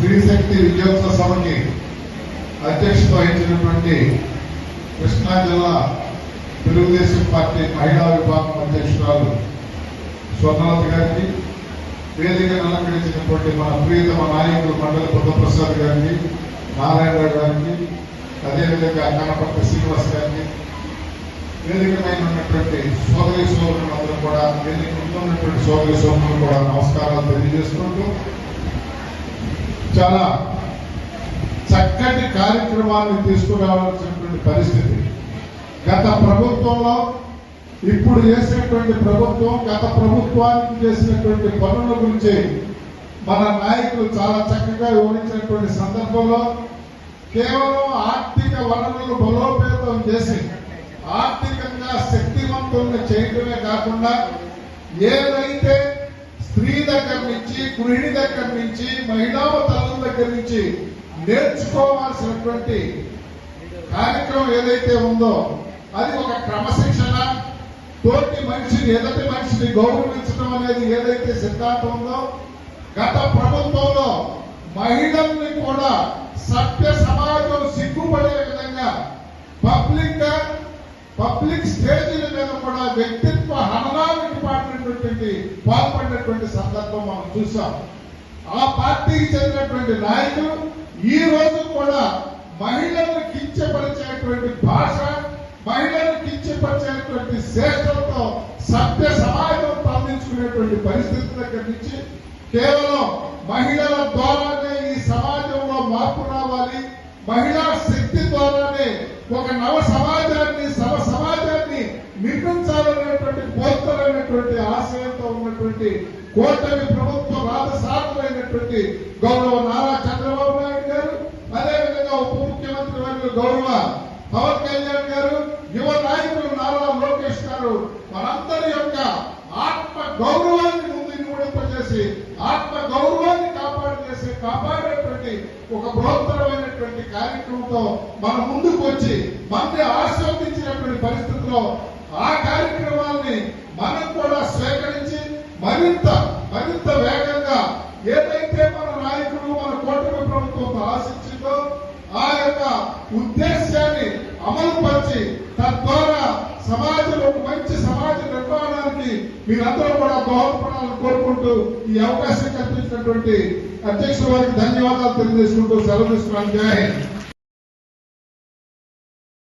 స్త్రీశక్తి విద్యోత్సవ సభకి అధ్యక్షత వహించినటువంటి కృష్ణా జిల్లా తెలుగుదేశం పార్టీ మహిళా విభాగం అధ్యక్షురాలు స్వర్ణలత గారికి వేదిక అలంకరించినటువంటి మన ప్రియతమ నాయకులు మండలి బుద్ధప్రసాద్ గారికి నారాయణరావు గారికి అదేవిధంగా కనపర్తి శ్రీనివాస్ గారికి వేదికపైన ఉన్నటువంటి సోదరి సోదరులందరూ కూడా వేదిక ముందు ఉన్నటువంటి సోదరి సోదరులు కూడా నమస్కారాలు తెలియజేసుకుంటూ చాలా చక్కటి కార్యక్రమాన్ని తీసుకురావాల్సినటువంటి పరిస్థితి. గత ప్రభుత్వంలో ఇప్పుడు చేసినటువంటి ప్రభుత్వం గత ప్రభుత్వానికి చేసినటువంటి పనుల గురించి మన నాయకులు చాలా చక్కగా వివరించినటువంటి సందర్భంలో కేవలం ఆర్థిక వనరులు బలోపేతం చేసి ఆర్థికంగా శక్తివంతుల్ని చేయడమే కాకుండా ఏదైతే స్త్రీ దగ్గర నుంచి గృహిణి దగ్గర నుంచి మహిళా తల్లుల దగ్గర నుంచి నేర్చుకోవాల్సినటువంటి కార్యక్రమం ఏదైతే ఉందో అది ఒక క్రమశిక్షణ. తోటి మనిషిని ఎదటి మనిషిని గౌరవించడం అనేది ఏదైతే సిద్ధాంతం ఉందో గత ప్రభుత్వంలో మహిళల్ని కూడా సభ్య సమాజం సిగ్గుపడే విధంగా పబ్లిక్గా పబ్లిక్ స్టేజీల మీద కూడా వ్యక్తిత్వ పాల్పడినటువంటి సందర్భం మనం చూసాం. ఆ పార్టీకి చెందినటువంటి నాయకులు ఈ రోజు కూడా మహిళలను కించపరిచేటువంటి భాష మహిళలను కించపరిచేటువంటి శ్రేష్టలతో సభ్య సమాజం తరలించుకునేటువంటి పరిస్థితి దగ్గర నుంచి కేవలం మహిళల ద్వారానే ఈ సమాజంలో మార్పు రావాలి. మహిళా శక్తి ద్వారానే ఒక నవ సమాజాన్ని సమాజాన్ని కూటమి ప్రభుత్వ రాజసాధులైనటువంటి గౌరవ నారా చంద్రబాబు నాయుడు గారు అదేవిధంగా ఉప ముఖ్యమంత్రి వర్యులు గౌరవ పవన్ కళ్యాణ్ గారు యువ నాయకులు నారా లోకేష్ గారు మనందరి యొక్క ఆత్మ గౌరవాన్ని ముందు ఇనుమడింపజేసి ఆత్మ గౌరవాన్ని కాపాడు చేసి కాపాడేటువంటి ఒక బృహత్తరమైనటువంటి కార్యక్రమంతో మన ముందుకు వచ్చి మనని ఆస్వాదించినటువంటి పరిస్థితిలో ఆ కార్యక్రమాల్ని మనం కూడా స్వీకరించి మరింత మరింత వేగంగా ఏదైతే మన నాయకులు మన కూటమి ప్రభుత్వం ఆశించిందో ఆ యొక్క ఉద్దేశాన్ని అమలు పరిచి తద్వారా సమాజంలో మంచి సమాజ నిర్మాణానికి మీరందరూ కూడా దోహదపడాలని కోరుకుంటూ ఈ అవకాశం కల్పించినటువంటి అధ్యక్షుల వారికి ధన్యవాదాలు తెలియజేసుకుంటూ సెలవు తీసుకున్నాను. జై